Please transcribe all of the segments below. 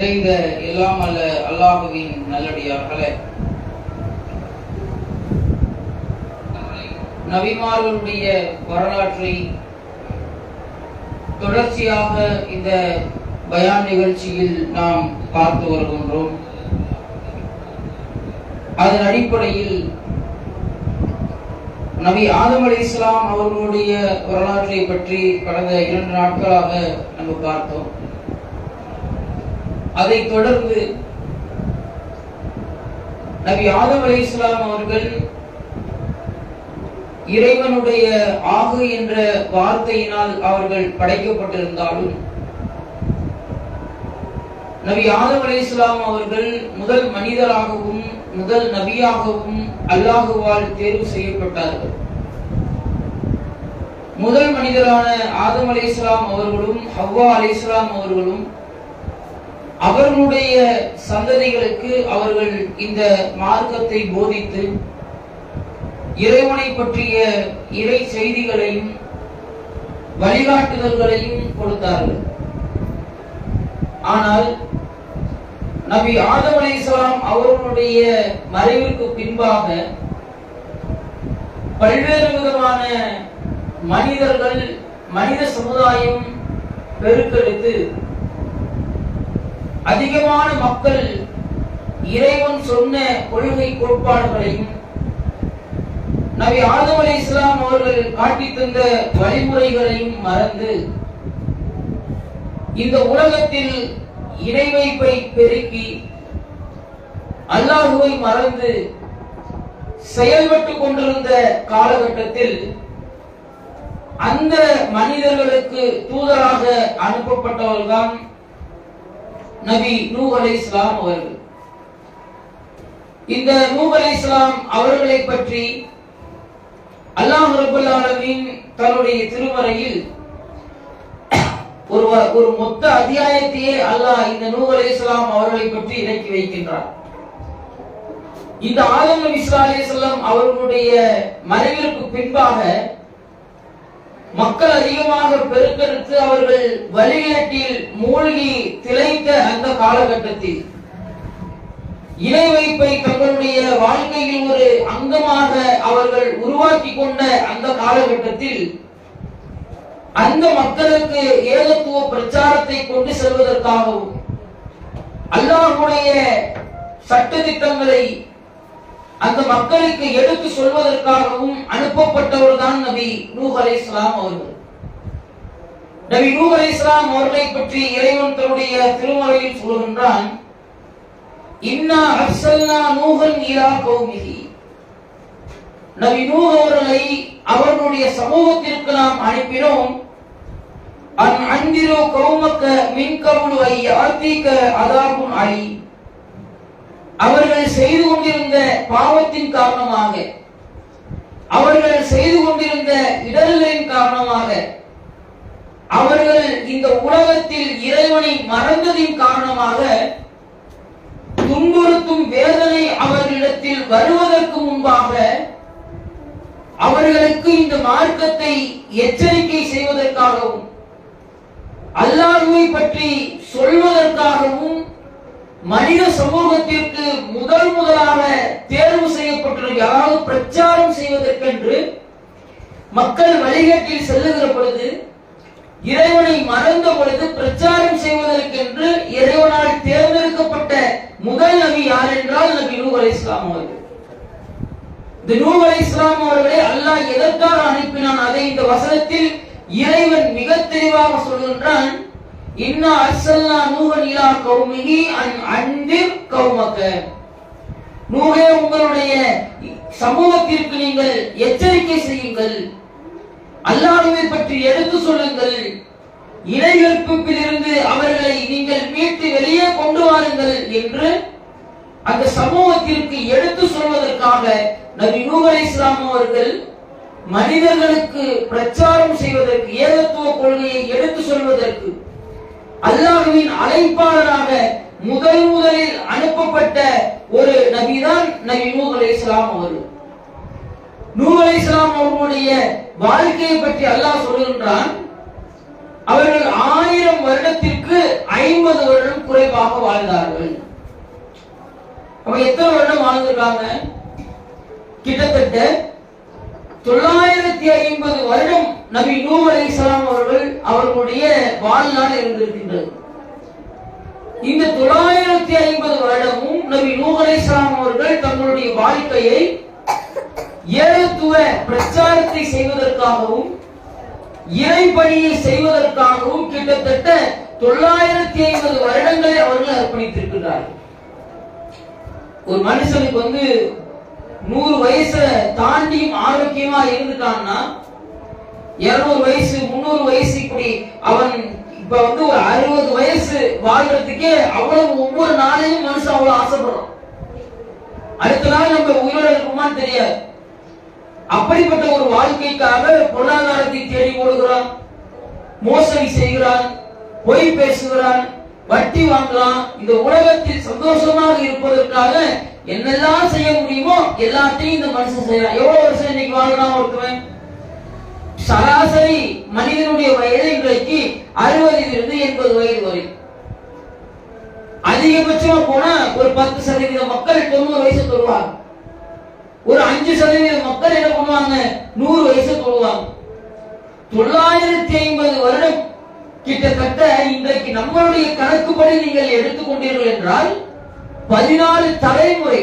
நிறைந்த எல்லாம் அல்ல அல்லாஹுவின் நல்லடியார்களே. நபிமார்களுடைய வரலாற்றை தொடர்ச்சியாக இந்த பயான் நிகழ்ச்சியில் நாம் பார்த்து வருகின்றோம். அதன் அடிப்படையில் நபி ஆதம் அலி இஸ்லாம் அவர்களுடைய வரலாற்றை பற்றி கடந்த இரண்டு நாட்களாக நம்ம பார்த்தோம். அதைத் தொடர்ந்து நபி ஆதம் அலி இஸ்லாம் அவர்கள் இறைவனுடைய ஆகு என்ற வார்த்தையினால் அவர்கள் படைக்கப்பட்டிருந்தாலும் நபி ஆதம் அலி இஸ்லாம் அவர்கள் முதல் மனிதராகவும் முதல் நபியாகவும் அல்லாஹுவால் தேர்வு செய்யப்பட்டார்கள். முதல் மனிதரான ஆதம் அலி இஸ்லாம் அவர்களும் ஹவ்வா அலி இஸ்லாம் அவர்களும் அவர்களுடைய சந்ததிகளுக்கு அவர்கள் இந்த மார்க்கத்தை போதித்து இறைவனை பற்றிய இறை செய்திகளையும் வழிகாட்டுதல்களையும் கொடுத்தார்கள். ஆனால் நபி ஆதம் அலைஹிஸ்ஸலாம் அவர்களுடைய மறைவிற்கு பின்பாக பல்வேறு விதமான மனிதர்கள் மனித சமுதாயம் பெருக்கெடுத்து அதிகமான மக்கள் இறைவன் சொன்ன கொள்கை கோட்பாடுகளையும் நபி ஆதம் அலி இஸ்லாம் அவர்கள் காட்டி தந்த வழிமுறைகளையும் மறந்து இந்த உலகத்தில் இறைவைப்பை பெருக்கி அல்லாஹுவை மறந்து செயல்பட்டு கொண்டிருந்த காலகட்டத்தில் அந்த மனிதர்களுக்கு தூதராக அனுப்பப்பட்டவர்கள்தான் நபி நூ அலை இஸ்லாம் அவர்கள். இந்த நூ அலை இஸ்லாம் அவர்களை பற்றி அல்லாஹ் ரபுல் தன்னுடைய திருமறையில் ஒரு ஒரு மொத்த அத்தியாயத்தையே அல்லாஹ் இந்த நூ அலை இஸ்லாம் அவர்களை பற்றி இறக்கி வைக்கின்றார். இந்த ஆதம் நபி ஸல்லல்லாஹு அவர்களுடைய மறைவிற்கு பின்பாக மக்கள் அதிகமாக பெருக்கெடுத்து அவர்கள் வழிகேட்டில் மூழ்கி திளைத்த அந்த காலகட்டத்தில். இணை வைப்பை தங்களுடைய வாழ்க்கையில் ஒரு அங்கமாக அவர்கள் உருவாக்கி கொண்ட அந்த காலகட்டத்தில் அந்த மக்களுக்கு ஏகத்துவ பிரச்சாரத்தை கொண்டு செல்வதற்காகவும் அல்லாஹுடைய சட்டதிட்டங்களை அந்த மக்களுக்கு எடுத்து சொல்வதற்காகவும் அனுப்பப்பட்டவர் தான் நபி நூஹ் அலை இஸ்லாம் அவர்கள். நபி நூஹ் அலை இஸ்லாம் அவர்களை பற்றி இறைவன் தன்னுடைய திருமறையில் சொல்கின்றான் இன்னா அர்சல்னா நூஹன் இலா கௌமிகி நபி நூஹ் அவர்களை அவர்களுடைய சமூகத்திற்கு நாம் அனுப்பினோம் அன் அந்திரோ கௌமக்க மின் கவுளு ஐ ஆத்திக்க அதாகும் அலி அவர்கள் செய்து கொண்டிருந்த பாவத்தின் காரணமாக அவர்கள் செய்து கொண்டிருந்த இடர்களின் காரணமாக அவர்கள் இந்த உலகத்தில் இறைவனை மறந்ததின் காரணமாக துன்புறுத்தும் வேதனை அவர்களிடத்தில் வருவதற்கு முன்பாக அவர்களுக்கு இந்த மார்க்கத்தை எச்சரிக்கை செய்வதற்காகவும் அல்லாஹுவை பற்றி சொல்வதற்காகவும் மனித சமூகத்திற்கு முதல் முதலாக தேர்வு செய்யப்பட்டுள்ள யாராவது பிரச்சாரம் செய்வதற்கென்று மக்கள் வழிகாட்டில் செல்லுகிற பொழுது இறைவனை மறந்த பொழுது பிரச்சாரம் செய்வதற்கென்று இறைவனால் தேர்ந்தெடுக்கப்பட்ட முதல் நபி யார் என்றால் நபி நூ அலை இஸ்லாம் அவர்கள். இந்த நூ அலை இஸ்லாம் அவர்களை அல்லாஹ் எதற்காக அனுப்பினான்? அதை இந்த வசனத்தில் இறைவன் மிக தெளிவாக சொல்கின்றான். இன்னா அர்சல்னா நூகன் இலா கௌமிகி அன் அன்திர் கௌமக நூஹே உங்களுடைய சமூகத்திற்கு நீங்கள் எச்சரிக்கை செய்யுங்கள். அல்லாஹ்வை பற்றி எடுத்து சொல்லுங்கள். இணைகற்பில் இருந்து அவர்களை நீங்கள் மீட்டு வெளியே கொண்டு வாருங்கள் என்று அந்த சமூகத்திற்கு எடுத்து சொல்வதற்காக நபி நூஹ் இஸ்லாம் அவர்கள் மனிதர்களுக்கு பிரச்சாரம் செய்வதற்கு ஏகத்துவ கொள்கையை எடுத்து சொல்வதற்கு அல்லாஹுவின் அழைப்பாளராக முதல் முதலில் அனுப்பப்பட்ட ஒரு நபிதான் நபி நூ அலை இஸ்லாம் அவர்கள். நூ அலை இஸ்லாம் அவர்களுடைய வாழ்க்கையை பற்றி அல்லாஹ் சொல்கின்றான். அவர்கள் ஆயிரம் வருடத்திற்கு ஐம்பது வருடம் குறைவாக வாழ்ந்தார்கள். அவங்க எத்தனை வருடம் வாழ்ந்திருக்காங்க? கிட்டத்தட்ட தொள்ளாயிரத்தி ஐம்பது வருடம் நபி நூ அலைஹிஸ்ஸலாம் அவர்கள் அவர்களுடைய வாழ்நாள் இருந்திருக்கின்றது. இந்த தொள்ளாயிரத்தி ஐம்பது வருடமும் நபி நூ அலைஹிஸ்ஸலாம் அவர்கள் தங்களுடைய வாழ்க்கையை ஏகத்துவ பிரச்சாரத்தை செய்வதற்காகவும் இறைப்பணியை செய்வதற்காகவும் கிட்டத்தட்ட தொள்ளாயிரத்தி ஐம்பது வருடங்களை அவர்கள் அர்ப்பணித்திருக்கிறார்கள் ஒரு மனுஷனுக்கு வந்து நூறு வயசை தாண்டியும் ஆரோக்கியமா இருந்துட்டான்னா இருநூறு வயசு முந்நூறு வயசு இப்படி அவன் இப்ப வந்து ஒரு அறுபது வயசு வாழ்றதுக்கே அவ்வளவு ஒவ்வொரு நாளையும் மனுஷன் அவ்வளவு ஆசைப்படுறான். அடுத்த நாள் நம்ம உயிரோட இருக்குமான்னு தெரியாது. அப்படிப்பட்ட ஒரு வாழ்க்கைக்காக பொருளாதாரத்தை தேடி ஓடுகிறான் மோசடி செய்கிறான் பொய் பேசுகிறான் வட்டி வாங்குறான் இந்த உலகத்தில் சந்தோஷமாக இருப்பதற்காக என்னெல்லாம் செய்ய முடியுமோ எல்லாத்தையும் இந்த மனுஷன் செய்யறான். எவ்வளவு வருஷம் இன்னைக்கு வாழலாம் ஒருத்தவன்? சராசரி மனிதனுடைய வயது இன்றைக்கு அறுபதிலிருந்து எண்பது வயது வரை. அதிகபட்சமா போனா ஒரு பத்து சதவீத மக்கள் தொண்ணூறு வயசு தொழுவாங்க ஒரு அஞ்சு சதவீத மக்கள் என்ன பண்ணுவாங்க? நூறு வயசு தொழுவாங்க தொள்ளாயிரத்தி ஐம்பது வருடம் கிட்டத்தட்ட இன்றைக்கு நம்மளுடைய கணக்குப்படி நீங்கள் எடுத்துக்கொண்டீர்கள் என்றால் பதினாறு தலைமுறை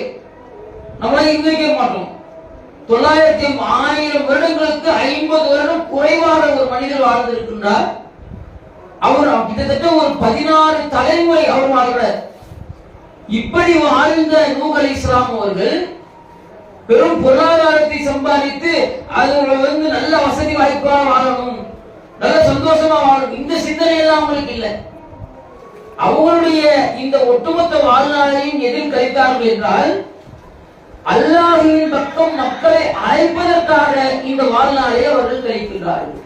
நம்மளை இன்றைக்க மாட்டோம் தொள்ளாயிரத்தி ஆயிரம் வருடங்களுக்கு ஐம்பது வருடம் குறைவான ஒரு மனிதர் வாழ்ந்திருக்கின்றார். அவர் கிட்டத்தட்ட ஒரு பதினாறு தலைமுறை அவர் வாழ்கிறார். இப்படி வாழ்ந்த நூகல் இஸ்லாம் அவர்கள் பெரும் பொருளாதாரத்தை சம்பாதித்து அது வந்து நல்ல வசதி வாய்ப்பாக வாழணும் நல்ல சந்தோஷமா வாழணும். இந்த சிந்தனை எல்லாம் அவங்களுக்கு இல்லை. அவர்களுடைய இந்த ஒட்டுமொத்த வாழ்நாளையும் எதில் கழித்தார்கள் என்றால் அல்லாஹின் பக்கம் மக்களை அழைப்பதற்காக இந்த வாழ்நாளை அவர்கள் கழிக்கின்றார்கள்.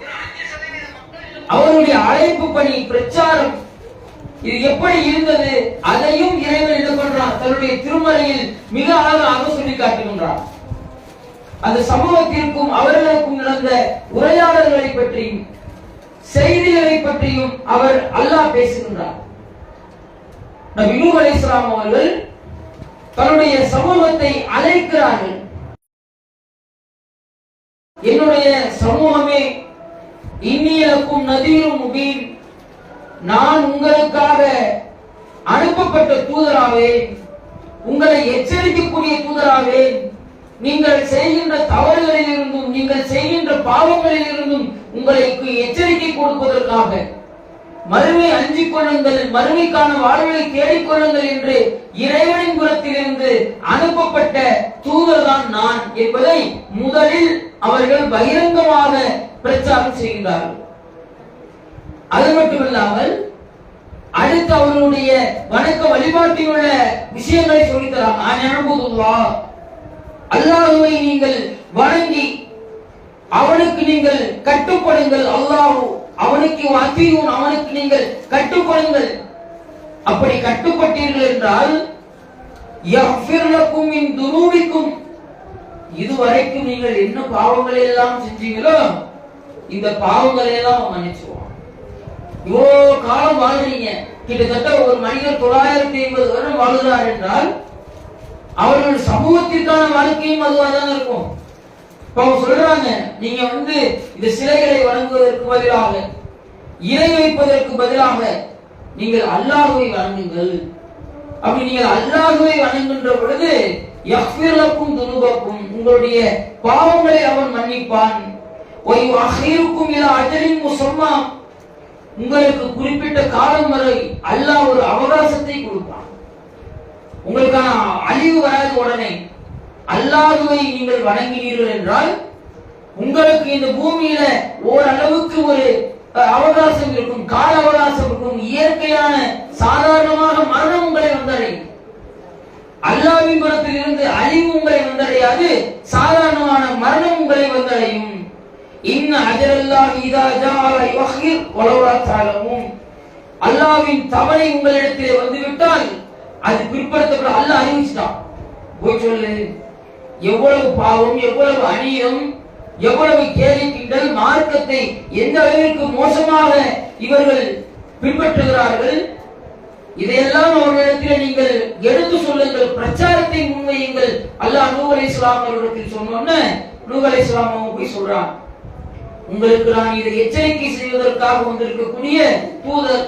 அவருடைய அழைப்பு பணி பிரச்சாரம் இது எப்படி இருந்தது அதையும் இறைவன் என்ன பண்றான் தன்னுடைய திருமலையில் மிக அழகாக சொல்லி காட்டுகின்றான் அந்த சமூகத்திற்கும் அவர்களுக்கும் நடந்த உரையாடல்களை பற்றியும் செய்திகளை பற்றியும் அவர் அல்லாஹ் பேசுகின்றார். நபி அலி இஸ்லாம் அவர்கள் தன்னுடைய சமூகத்தை அழைக்கிறார்கள். என்னுடைய சமூகமே இன்னியலுக்கும் நதியும் முபீன். நான் உங்களுக்காக அனுப்பப்பட்ட தூதராவே உங்களை எச்சரிக்கக்கூடிய தூதராவே நீங்கள் செய்கின்ற தவறுகளில் இருந்தும் நீங்கள் செய்கின்ற பாவங்களில் இருந்தும் உங்களுக்கு எச்சரிக்கை கொடுப்பதற்காக. மறுமை அஞ்சிக் கொள்ளுங்கள் மறுமைக்கான வாழ்வை தேடிக் கொள்ளுங்கள் என்று இறைவனின் குலத்திலிருந்து அனுப்பப்பட்ட தூதர் தான் நான் என்பதை முதலில் அவர்கள் பகிரங்கமாக பிரச்சாரம் செய்கின்றார்கள். அது மட்டுமில்லாமல் அடுத்து அவர்களுடைய வணக்க வழிபாட்டில் உள்ள விஷயங்களை சொல்லித்தராங்க. அல்லாஹுவை நீங்கள் வணங்கி அவனுக்கு நீங்கள் கட்டுப்படுங்கள். அல்லாஹூ அவனுக்கு அத்தியும் அவனுக்கு நீங்கள் கட்டுப்படுங்கள் அப்படி கட்டுப்பட்டீர்கள் என்றால் யஃபிர் இன் துருவிக்கும் இதுவரைக்கும் நீங்கள் என்ன பாவங்களை எல்லாம் செஞ்சீங்களோ இந்த பாவங்களை எல்லாம் மன்னிச்சுவான் இவ்வளோ காலம் வாழ்றீங்க கிட்டத்தட்ட ஒரு மனிதர் தொள்ளாயிரத்தி ஐம்பது வருடம் வாழ்கிறார் என்றால் அவர்கள் சமூகத்திற்கான வாழ்க்கையும் அதுவாக தான் இருக்கும். அவங்க சொல்றாங்க நீங்க வந்து இந்த சிலைகளை வணங்குவதற்கு பதிலாக இணை வைப்பதற்கு பதிலாக நீங்கள் அல்லாஹுவை வணங்குங்கள். அப்படி நீங்கள் அல்லாஹுவை வணங்குகின்ற பொழுது எஃபிரக்கும் துனுபக்கும் உங்களுடைய பாவங்களை அவன் மன்னிப்பான். ஒய் அஹீருக்கும் இல அஜலின் முசம்மா. உங்களுக்கு குறிப்பிட்ட காலம் வரை அல்லாஹ் ஒரு அவகாசத்தை கொடுப்பான். உங்களுக்கான அழிவு வராது உடனே. அல்லாஹுவை நீங்கள் வணங்கினீர்கள் என்றால் உங்களுக்கு இந்த பூமியில ஓரளவுக்கு ஒரு அவகாசம் இருக்கும் கால அவகாசம் இருக்கும் இயற்கையான சாதாரணமாக மரணம் உங்களை வந்தடையும். அல்லாவின் புறத்தில் இருந்து அழிவு உங்களை வந்தடையாது சாதாரணமான மரணம் உங்களை வந்தடையும். இன்ன அஜரல்லாஹ் இதா ஜாஅல யுஹிர் வலௌலா தஅலமுன் அல்லாஹ்வின் தவணை உங்களிடத்திலே வந்துவிட்டால் அது பிற்படுத்தப்பட அல்லாஹ் அறிவிச்சிட்டான். போய் சொல்லு. எவ்வளவு பாவம் எவ்வளவு அநீதம் எவ்வளவு கேலி கிண்டல் மார்க்கத்தை எந்த அளவிற்கு மோசமாக இவர்கள் பின்பற்றுகிறார்கள் இதையெல்லாம் அவர்களிடத்தில் நீங்கள் எடுத்து சொல்லுங்கள். பிரச்சாரத்தை முன்வையுங்கள் அல்லாஹ் நூ அலை இஸ்லாம் அவர்களிடத்தில் சொன்னோன்னு நூ அலை இஸ்லாம் அவங்க போய் சொல்றான். உங்களுக்கு நான் இதை எச்சரிக்கை செய்வதற்காக வந்திருக்கக்கூடிய தூதர்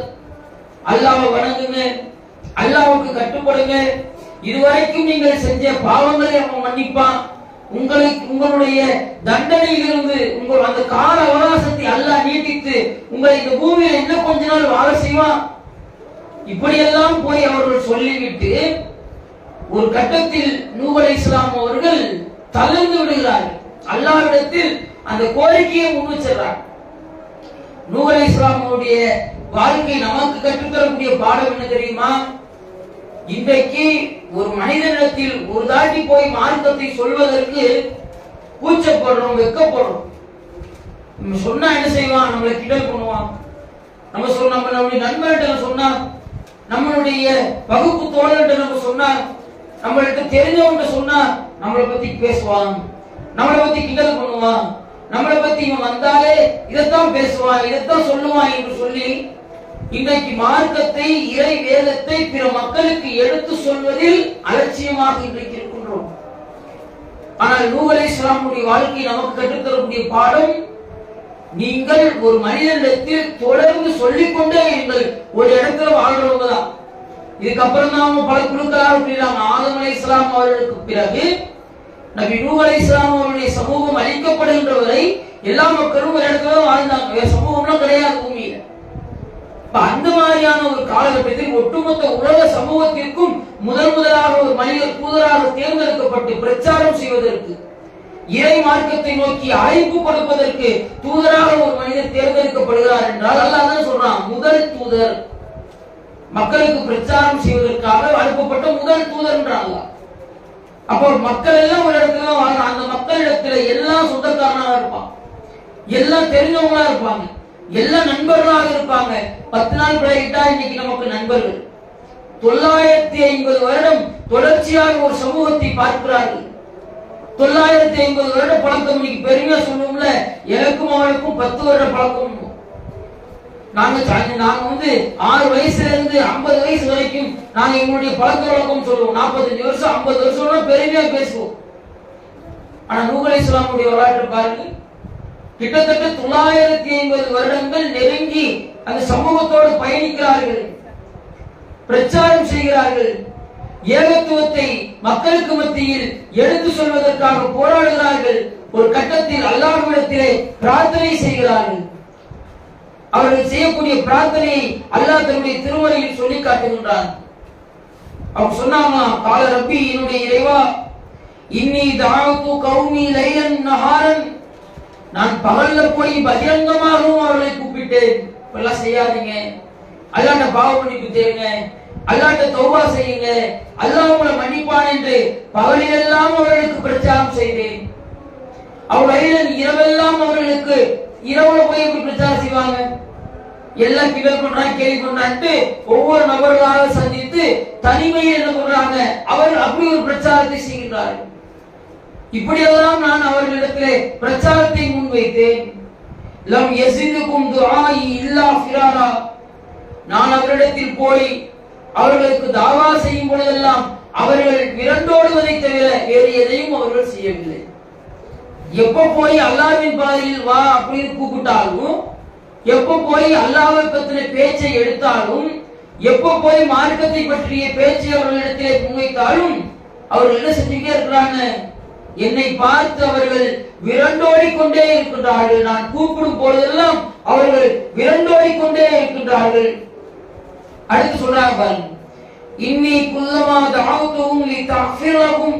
அல்லாஹ்வை வணங்குங்க அல்லாவுக்கு கட்டுப்படுங்க இதுவரைக்கும் நீங்கள் செஞ்ச பாவங்களை அவன் மன்னிப்பான். உங்களை உங்களுடைய தண்டனையிலிருந்து உங்கள் அந்த கால அவகாசத்தை அல்லாஹ் நீட்டித்து உங்களை இந்த பூமியில என்ன கொஞ்ச நாள் வாழ செய்வான்? இப்படியெல்லாம் போய் அவர்கள் சொல்லிவிட்டு ஒரு கட்டத்தில் நூபலை இஸ்லாம் அவர்கள் தளர்ந்து விடுகிறார்கள். அல்லாவிடத்தில் அந்த கோரிக்கையை முன் வச்சிடறாங்க நூகலை இஸ்லாம் அவருடைய வாழ்க்கை நமக்கு கற்றுத்தரக்கூடிய பாடம் என்ன தெரியுமா? இன்றைக்கு ஒரு மனிதனிடத்தில் ஒரு தாட்டி போய் மார்க்கத்தை சொல்வதற்கு கூச்சப்படுறோம் வெக்கப்படுறோம். நம்ம சொன்னா என்ன செய்வான்? நம்மளை கிண்டல் பண்ணுவான். நம்ம சொன்ன நம்ம நம்முடைய நண்பர்கிட்ட சொன்னா நம்மளுடைய வகுப்பு தோழர்கிட்ட நம்ம சொன்னா நம்மள்கிட்ட தெரிஞ்சவங்க சொன்னா நம்மளை பத்தி பேசுவான். நம்மளை பத்தி கிண்டல் பண்ணுவான். நம்மளை பத்தி இவன் வந்தாலே இதைத்தான் பேசுவான் இதைத்தான் சொல்லுவான் என்று சொல்லி இன்றைக்கு மார்க்கத்தை இறை வேதத்தை பிற மக்களுக்கு எடுத்து சொல்வதில் அலட்சியமாக இன்றைக்கு இருக்கின்றோம். ஆனால் நூவலை இஸ்லாமுடைய வாழ்க்கை நமக்கு கற்றுத்தரக்கூடிய பாடம் நீங்கள் ஒரு மனிதனிடத்தில் தொடர்ந்து சொல்லிக் கொண்டே இருங்கள். ஒரு இடத்துல வாழ்றவங்க தான். இதுக்கப்புறம் தான் அவங்க பல குழுக்களாக அப்படிலாம் ஆதம் அலை இஸ்லாம் அவர்களுக்கு பிறகு நபி நூ அலை இஸ்லாம் அவருடைய சமூகம் அழிக்கப்படுகின்ற வரை எல்லா மக்களும் ஒரு இடத்துல வாழ்ந்தாங்க. சமூகம்லாம் கிடையாது பூமியில. அந்த மாதிரியான ஒரு காலகட்டத்தில் ஒட்டுமொத்த உலக சமூகத்திற்கும் முதல் முதலாக ஒரு மனிதர் தூதராக தேர்ந்தெடுக்கப்பட்டு பிரச்சாரம் செய்வதற்கு இறை மார்க்கத்தை நோக்கி அழைப்பு கொடுப்பதற்கு தூதராக ஒரு மனிதர் தேர்ந்தெடுக்கப்படுகிறார் என்றால் அல்லாதான் சொல்றான்? முதல் தூதர். மக்களுக்கு பிரச்சாரம் செய்வதற்காக அனுப்பப்பட்ட முதல் தூதர் என்றாங்க அப்போ மக்கள் எல்லாம் ஒரு இடத்துல தான் வாழ்றாங்க. அந்த மக்களிடத்துல எல்லாம் சொந்தக்காரனாக இருப்பான். எல்லாம் தெரிஞ்சவங்களா இருப்பாங்க. எல்லா நண்பர்களாக இருப்பாங்க. பத்து நாள் பழகிட்டா இன்னைக்கு நமக்கு நண்பர்கள். தொள்ளாயிரத்தி ஐம்பது வருடம் தொடர்ச்சியாக ஒரு சமூகத்தை பார்க்கிறார்கள். தொள்ளாயிரத்தி ஐம்பது வருட பழக்கம் இன்னைக்கு பெருமையா சொல்லுவோம்ல? எனக்கும் அவனுக்கும் பத்து வருட பழக்கம். நாங்க நாங்க வந்து ஆறு வயசுல இருந்து ஐம்பது வயசு வரைக்கும் நாங்க எங்களுடைய பழக்க வழக்கம் சொல்லுவோம். நாற்பத்தஞ்சு வருஷம் ஐம்பது வருஷம் பெருமையா பேசுவோம். ஆனா நூகலை சொல்லாமுடைய வரலாற்றை பாருங்க கிட்டத்தட்ட தொள்ளாயிரத்தி ஐம்பது வருடங்கள் நெருங்கி அந்த சமூகத்தோடு பயணிக்கிறார்கள். பிரச்சாரம் செய்கிறார்கள். ஏகத்துவத்தை மக்களுக்கு மத்தியில் எடுத்து சொல்வதற்காக போராடுகிறார்கள். ஒரு கட்டத்தில் அல்லாஹ்விடத்திலே பிரார்த்தனை செய்கிறார்கள். அவர்கள் செய்யக்கூடிய பிரார்த்தனையை அல்லாஹ் தன்னுடைய திருமறையில் சொல்லி காட்டுகின்றார் அவங்க சொன்னாங்க கால ரப்பி என்னுடைய இறைவா இன்னி தாத்து கௌமி லைலன் நஹாரன் நான் பகல்ல போய் பகிரங்கமாகவும் அவர்களை கூப்பிட்டேன். இப்பெல்லாம் செய்யாதீங்க. அல்லாண்ட பாவ மன்னிப்பு தேடுங்க. அல்லாண்ட தௌபா செய்யுங்க. அல்லாஹ் உங்களை மன்னிப்பான் என்று பகலிலெல்லாம் அவர்களுக்கு பிரச்சாரம் செய்தேன். அவர்கள் இரவெல்லாம் அவர்களுக்கு இரவுல போய் பிரச்சாரம் செய்வாங்க. எல்லாம் கிண்டல் பண்றாங்க கேள்வி பண்றான்ட்டு ஒவ்வொரு நபர்களாக சந்தித்து தனிமையில் என்ன பண்றாங்க? அவர் அப்படி ஒரு பிரச்சாரத்தை செய்கின்றார்கள். இப்படியெல்லாம் நான் அவர்களிடத்திலே பிரச்சாரத்தை முன்வைத்தேன். லம் யசிதுக்கும் துஆஇ இல்லா ஃபிராரா. நான் அவரிடத்தில் போய் அவர்களுக்கு தாவா செய்யும் பொழுதெல்லாம் அவர்கள் விரண்டோடுவதை தவிர வேறு எதையும் அவர்கள் செய்யவில்லை. எப்ப போய் அல்லாவின் பாதையில் வா அப்படின்னு கூப்பிட்டாலும் எப்ப போய் அல்லாவை பற்றின பேச்சை எடுத்தாலும் எப்ப போய் மார்க்கத்தை பற்றிய பேச்சை அவர்களிடத்திலே முன்வைத்தாலும் அவர்கள் என்ன செஞ்சுட்டே இருக்கிறாங்க? என்னை பார்த்து அவர்கள் விரண்டோடி கொண்டே இருக்கின்றார்கள். நான் கூப்பிடும் பொழுதெல்லாம் அவர்கள் விரண்டோடி கொண்டே இருக்கின்றார்கள். அடுத்து சொல்றாங்க பாருங்க. இன்னி குல்லமா தாவுத்தவும் நீ தஃபிரகும்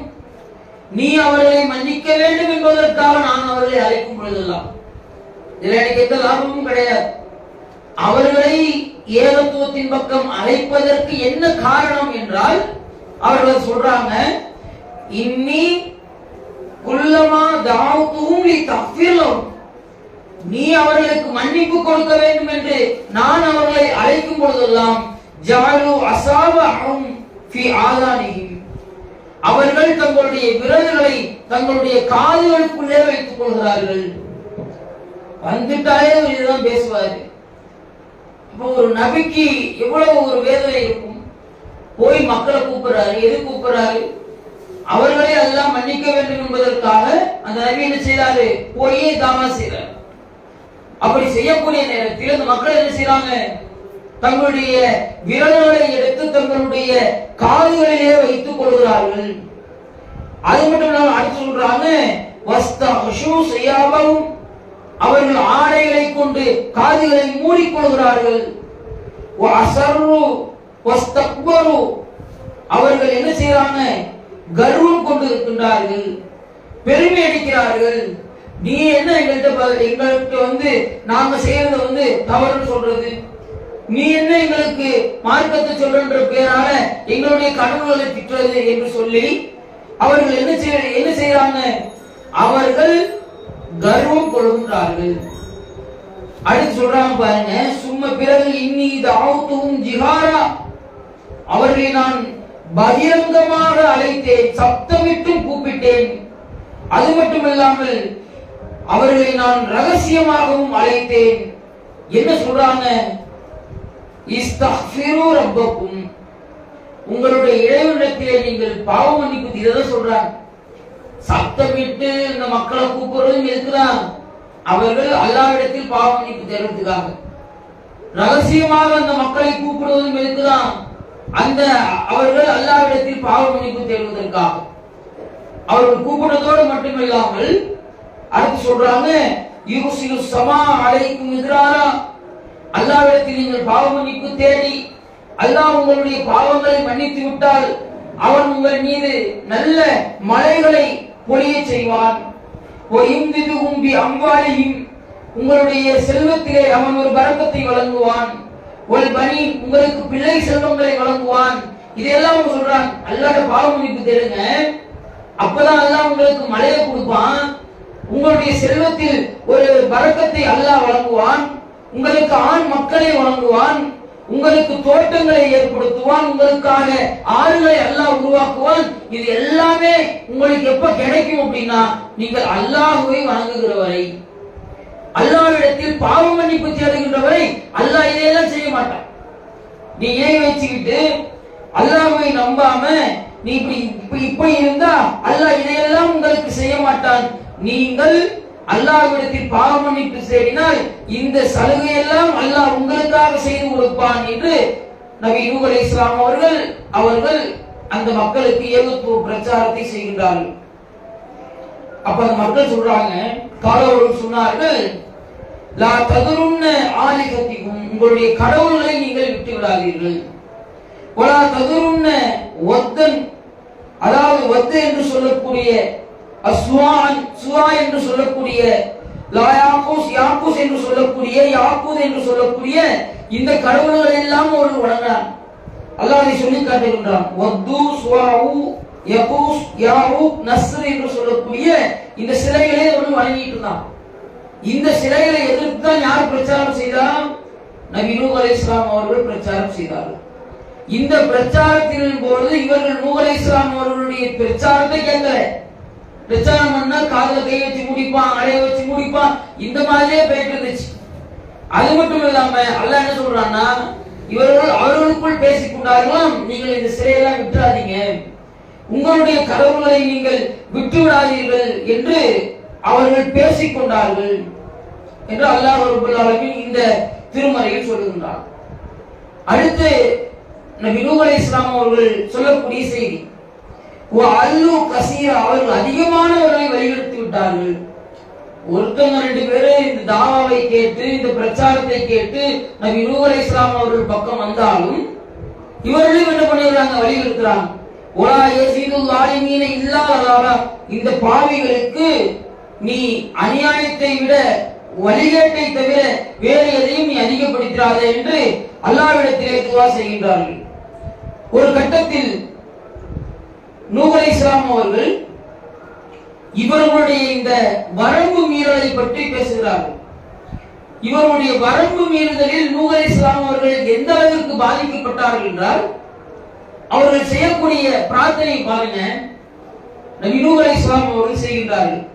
நீ அவர்களை மன்னிக்க வேண்டும் என்பதற்காக நான் அவர்களை அழைக்கும் பொழுதெல்லாம். இதுல எனக்கு எந்த லாபமும் கிடையாது. அவர்களை ஏகத்துவத்தின் பக்கம் அழைப்பதற்கு என்ன காரணம் என்றால் அவர்கள் சொல்றாங்க இன்னி குல்லமா தாவுத்தும் நீ தஃபிரகும் நீ அவர்களுக்கு மன்னிப்பு கொடுக்க வேண்டும் என்று நான் அவர்களை அழைக்கும் பொழுதெல்லாம் ஜாலு அசாபஹும் ஃபி ஆதானிஹிம். அவர்கள் தங்களுடைய விரல்களை தங்களுடைய காதுகளுக்குள்ளே வைத்துக் கொள்கிறார்கள். வந்துட்டாலே அவர் இதுதான் பேசுவாரு. இப்போ ஒரு நபிக்கு எவ்வளவு ஒரு வேதனை இருக்கும்? போய் மக்களை கூப்பிடுறாரு எது கூப்பிடுறாரு? அவர்களை எல்லாம் மன்னிக்க வேண்டும் என்பதற்காக அந்த நபி என்ன செய்தாரு? போயே தாமா செய்தார். அப்படி செய்யக்கூடிய நேரத்தில் அந்த மக்கள் என்ன செய்யறாங்க தங்களுடைய விரல்களை எடுத்து தங்களுடைய காதுகளிலே வைத்துக் கொள்கிறார்கள். அது மட்டும் இல்லாமல் அடுத்து சொல்றாங்க அவர்கள் ஆடைகளை கொண்டு காதுகளை மூடிக்கொள்கிறார்கள் அவர்கள் என்ன செய்யறாங்க கர்வம் கொண்டு இருக்கின்றார்கள் பெருமை அடிக்கிறார்கள் நீ என்ன எங்கள்கிட்ட ப- எங்கள்கிட்ட வந்து நாங்க செய்யறத வந்து தவறுன்னு சொல்றது? நீ என்ன எங்களுக்கு மார்க்கத்தை சொல்றன்ற பேரால எங்களுடைய கடவுள்களை திட்டுறது என்று சொல்லி அவர்கள் என்ன செய்ய என்ன செய்யறாங்க அவர்கள் கர்வம் கொள்கின்றார்கள். அடுத்து சொல்றாங்க பாருங்க சும்மா பிறகு இன்னி தாவுத்துவும் ஜிஹாரா. அவர்களை நான் பகிரங்கமாக அழைத்தேன் சப்தமிட்டு கூப்பிட்டேன். அது மட்டுமில்லாமல் அவர்களை நான் ரகசியமாகவும் அழைத்தேன். என்ன சொல்றாங்க? ரப்பக்கும். உங்களுடைய இறைவனிடத்திலே நீங்கள் பாவ மன்னிப்பு இதான் சொல்றாங்க. சத்தமிட்டு இந்த மக்களை கூப்பிடுறதும் இருக்கிறான் அவர்கள் அல்லாவிடத்தில் பாவ மன்னிப்பு தேடுறதுக்காக. ரகசியமாக அந்த மக்களை கூப்பிடுவதும் இருக்குதான் அந்த அவர்கள் அல்லாவிடத்தில் பாவ மன்னிப்பு தேடுவதற்காக. அவர்கள் கூப்பிடுறதோடு மட்டுமில்லாமல் அடுத்து சொல்றாங்க யூசிலு சமா அலைக்கும் எதிராரா அல்லாவிடத்தில் நீங்கள் பாவ மன்னிப்பு தேடி அல்லாஹ் உங்களுடைய பாவங்களை மன்னித்து விட்டால் அவன் உங்கள் மீது நல்ல மலைகளை பொழிய செய்வான். உங்களுடைய செல்வத்திலே அவன் ஒரு பரக்கத்தை வழங்குவான். ஒரு பணி உங்களுக்கு பிள்ளை செல்வங்களை வழங்குவான். இதெல்லாம் அவங்க சொல்றாங்க. அல்லாட பாவ தேடுங்க அப்பதான் அல்லாஹ் உங்களுக்கு மழையை கொடுப்பான். உங்களுடைய செல்வத்தில் ஒரு பரக்கத்தை அல்லாஹ் வழங்குவான். உங்களுக்கு ஆண் மக்களை வழங்குவான். உங்களுக்கு தோட்டங்களை ஏற்படுத்துவான். உங்களுக்காக ஆறுகளை அல்லாஹ் உருவாக்குவான். இது எல்லாமே உங்களுக்கு எப்ப கிடைக்கும் அப்படின்னா நீங்கள் அல்லாஹுவை வணங்குகிற வரை அல்லாவிடத்தில் பாவ மன்னிப்பு தேடுகின்றவரை அல்லாஹ் இதையெல்லாம் செய்ய மாட்டான். நீ ஏன் வச்சுக்கிட்டு அல்லாஹ்வை நம்பாம நீ இப்படி இப்ப- இப்படி இருந்தா அல்லாஹ் இதையெல்லாம் உங்களுக்கு செய்ய மாட்டான். நீங்கள் அல்லாஹ்விடத்தில் பாவ மன்னிப்பு தேடினால் இந்த சலுகையெல்லாம் அல்லாஹ் உங்களுக்காக செய்து கொடுப்பான் என்று நபி நூஹ் இஸ்லாம் அவர்கள் அவர்கள் அந்த மக்களுக்கு ஏகத்துவ பிரச்சாரத்தை செய்கின்றார்கள். அப்ப அந்த மக்கள் சொல்றாங்க காலவர்கள் சொன்னார்கள் லா ததுருன்ன ஆலிகத்திக்கும் உங்களுடைய கடவுள்களை நீங்கள் விட்டு விடாதீர்கள் ஒலா ததுருன்ன ஒத்தன் அதாவது ஒத்த என்று சொல்லக்கூடிய அஸ்வான் சுவா என்று சொல்லக்கூடிய லா யாக்கூஸ் யாக்கூஸ் என்று சொல்லக்கூடிய யாக்கூத் என்று சொல்லக்கூடிய இந்த கடவுள்கள் எல்லாம் ஒரு வணங்குறான். அல்லாஹ் அதை சொல்லி காட்டுகின்றான். ஒத்து சுவாவு யகூஸ் யாவூக் நஸ்ர் என்று சொல்லக்கூடிய இந்த சிலைகளே ஒன்று வணங்கிட்டு இருந்தான். இந்த சிலைகளை எதிர்த்து தான் யார் பிரச்சாரம் செய்தார் நபி நூ அலை இஸ்லாம் அவர்கள் பிரச்சாரம் செய்தார்கள். இந்த பிரச்சாரத்தின் பொழுது இவர்கள் நூ அலை இஸ்லாம் அவர்களுடைய பிரச்சாரத்தை கேட்கல. பிரச்சாரம் பண்ணா காதல கை வச்சு முடிப்பான் அடைய வச்சு முடிப்பான் இந்த மாதிரியே போயிட்டு இருந்துச்சு. அது மட்டும் இல்லாம அல்ல என்ன சொல்றான்னா இவர்கள் அவர்களுக்குள் பேசிக் கொண்டார்களாம். நீங்கள் இந்த சிலையெல்லாம் விட்டுறாதீங்க. உங்களுடைய கடவுள்களை நீங்கள் விட்டு விடாதீர்கள் என்று அவர்கள் பேசிக் கொண்டார்கள் என்று அல்லாஹ் ரப்பல் இந்த திருமறையில் சொல்லுகின்றார். அடுத்து நபி அலி இஸ்லாம் அவர்கள் சொல்லக்கூடிய செய்தி அல்லு கசீரா அவர்கள் அதிகமானவர்களை வழிகெடுத்து விட்டார்கள். ஒருத்தவங்க ரெண்டு பேரு இந்த தாவாவை கேட்டு இந்த பிரச்சாரத்தை கேட்டு நபி யூவலை இஸ்லாம் அவர்கள் பக்கம் வந்தாலும் இவர்களும் என்ன பண்ணிடுறாங்க? வழிகெடுக்கிறாங்க ஒலா ஏசிது ஆலிமீன இல்லா இந்த பாவிகளுக்கு நீ அநியாயத்தை விட வழிகேட்டை தவிர வேறு எதையும் நீ அதிகப்படுத்தாத என்று அல்லாவிடத்திலே துவா செய்கின்றார்கள். ஒரு கட்டத்தில் நூகலை இஸ்லாம் அவர்கள் இவர்களுடைய இந்த வரம்பு மீறலை பற்றி பேசுகிறார்கள். இவருடைய வரம்பு மீறுதலில் நூகலை இஸ்லாம் அவர்கள் எந்த அளவிற்கு பாதிக்கப்பட்டார்கள் என்றால் அவர்கள் செய்யக்கூடிய பிரார்த்தனை பாருங்க. நபி நூகலை இஸ்லாம் அவர்கள் செய்கின்றார்கள்.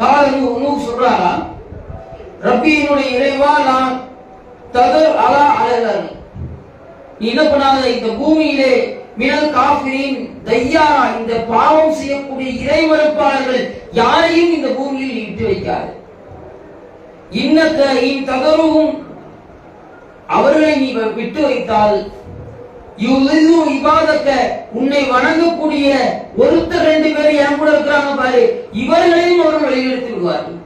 கால நூ சொல்றாரா? ரப்பியினுடைய இறைவா நான் ததர் அலா அலர் நீ என்ன பண்ணாத? இந்த பூமியிலே மினல் காபிரின் தையாரா? இந்த பாவம் செய்யக்கூடிய இறைமறுப்பாளர்கள் யாரையும் இந்த பூமியில் இட்டு விட்டு வைக்காது. இன்னத்த இன் தகருவும் அவர்களை நீ விட்டு வைத்தால் யுலிது இபாதக்க உன்னை வணங்கக்கூடிய ஒருத்தர் ரெண்டு பேர் என் கூட இருக்கிறாங்க பாரு. இவர்களையும் அவர் வழிநடத்தி விடுவார்கள்.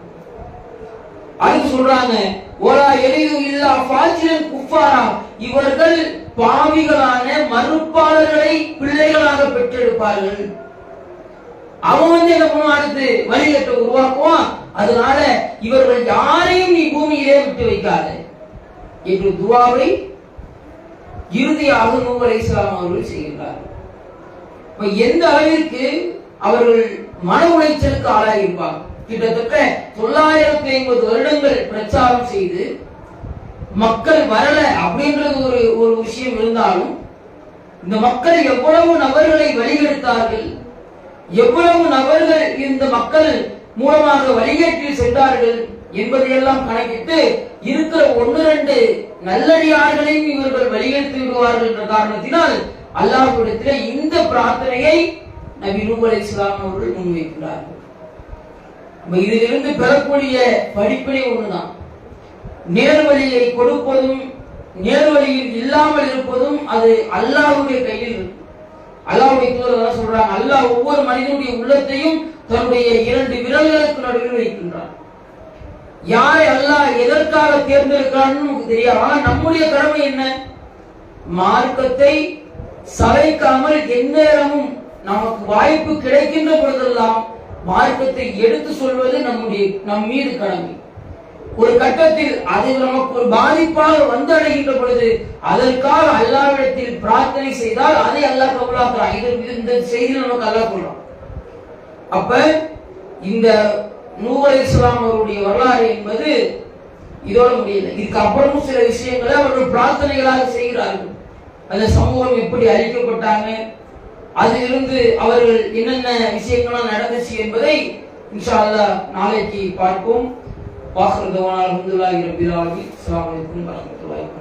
அது சொல்றாங்க ஓலா எளிது இல்லா பாஜிரன் குஃபாரா. இவர்கள் பாவிகளான மறுப்பாளர்களை பிள்ளைகளாக பெற்றெடுப்பார்கள். அவன் வந்து என்ன பண்ணுவான்? அடுத்து வழிகட்டை உருவாக்குவான். அதனால இவர்கள் யாரையும் நீ பூமியிலே விட்டு வைக்காத. என்று துவாவை இறுதியாக நூறு அலை இஸ்லாம் அவர்கள் செய்கின்றார் இப்ப எந்த அளவிற்கு அவர்கள் மன உளைச்சலுக்கு ஆளாகியிருப்பார்? கிட்டத்தட்ட தொள்ளாயிரத்தி ஐம்பது வருடங்கள் பிரச்சாரம் செய்து மக்கள் வரல அப்படின்றது ஒரு ஒரு விஷயம் இருந்தாலும் இந்த மக்கள் எவ்வளவு நபர்களை வழிகெடுத்தார்கள் எவ்வளவு நபர்கள் இந்த மக்கள் மூலமாக வழிகேட்டில் சென்றார்கள் என்பதையெல்லாம் கணக்கிட்டு இருக்கிற ஒன்று ரெண்டு நல்லடியார்களையும் இவர்கள் வழிகெடுத்து விடுவார்கள் என்ற காரணத்தினால் அல்லாஹ்விடத்தில் இந்த பிரார்த்தனையை நபி நூ அலை இஸ்லாம் அவர்கள் முன்வைக்கிறார்கள். இதிலிருந்து பெறக்கூடிய படிப்பினை ஒண்ணுதான். நேர்வழியை கொடுப்பதும் நேர்வழியில் இல்லாமல் இருப்பதும் அது அல்லாஹுடைய கையில் இருக்கு. அல்லாஹ்வுடைய தூதர் சொல்றாங்க அல்லாஹ் ஒவ்வொரு மனிதனுடைய உள்ளத்தையும் தன்னுடைய இரண்டு விரல்களுக்கு நடுவில் வைக்கின்றான். யாரை அல்லாஹ் எதற்காக தேர்ந்தெடுக்கிறான்னு நமக்கு தெரியாது. ஆனா நம்முடைய கடமை என்ன? மார்க்கத்தை சளைக்காமல் எந்நேரமும் நமக்கு வாய்ப்பு கிடைக்கின்ற பொழுதெல்லாம் மார்க்கத்தை எடுத்து சொல்வது நம்முடைய நம் மீது கடமை. ஒரு கட்டத்தில் அது நமக்கு ஒரு பாதிப்பாக வந்தடைகின்ற பொழுது அதற்காக அல்லாவிடத்தில் பிரார்த்தனை செய்தால் அதை அல்லாஹ் கபுலாக்கலாம் இதற்கு இந்த செய்தி நமக்கு அல்லாஹ் கொள்ளலாம் அப்ப இந்த நூவல் இஸ்லாம் அவருடைய வரலாறு என்பது இதோட முடியல. இதுக்கு அப்புறமும் சில விஷயங்களை அவர்கள் பிரார்த்தனைகளாக செய்கிறார்கள். அந்த சமூகம் எப்படி அழிக்கப்பட்டாங்க அதிலிருந்து அவர்கள் என்னென்ன விஷயங்கள்லாம் நடந்துச்சு என்பதை இன்ஷா நாளைக்கு பார்ப்போம். வாக்குறுதவான அலமதுல்லாஹி ரபில் ஆலமீன். அஸ்ஸலாமு அலைக்கும் வரஹ்மத்துல்லாஹி